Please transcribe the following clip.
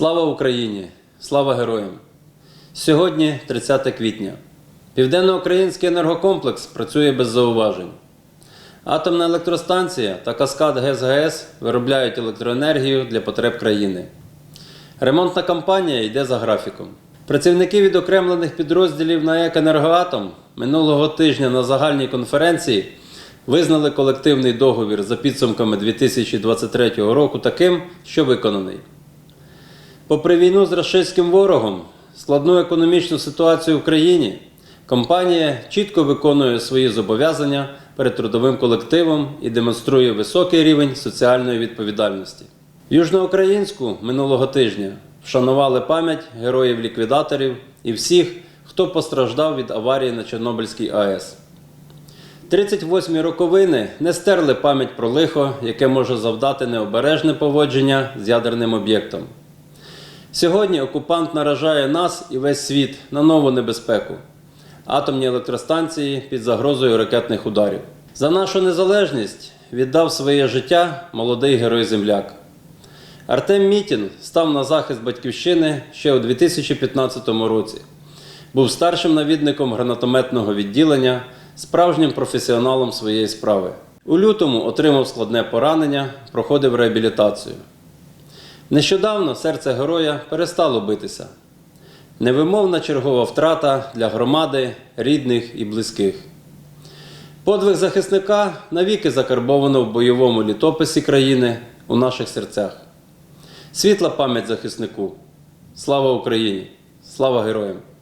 Слава Україні! Слава героям! Сьогодні 30 квітня. Південноукраїнський енергокомплекс працює без зауважень. Атомна електростанція та каскад ГЕС-ГАЕС виробляють електроенергію для потреб країни. Ремонтна кампанія йде за графіком. Працівники відокремлених підрозділів на «Екенергоатом» минулого тижня на загальній конференції визнали колективний договір за підсумками 2023 року таким, що виконаний. Попри війну з рашистським ворогом, складну економічну ситуацію в країні, компанія чітко виконує свої зобов'язання перед трудовим колективом і демонструє високий рівень соціальної відповідальності. Южноукраїнську минулого тижня вшанували пам'ять героїв-ліквідаторів і всіх, хто постраждав від аварії на Чорнобильській АЕС. 38 роковини не стерли пам'ять про лихо, яке може завдати необережне поводження з ядерним об'єктом. Сьогодні окупант наражає нас і весь світ на нову небезпеку атомні електростанції під загрозою ракетних ударів. За нашу незалежність віддав своє життя молодий герой-земляк. Артем Мітін став на захист батьківщини ще у 2015 році. Був старшим навідником гранатометного відділення, справжнім професіоналом своєї справи. У лютому отримав складне поранення, проходив реабілітацію. Нещодавно серце героя перестало битися. Невимовна чергова втрата для громади, рідних і близьких. Подвиг захисника навіки закарбовано в бойовому літописі країни у наших серцях. Світла пам'ять захиснику. Слава Україні! Слава героям!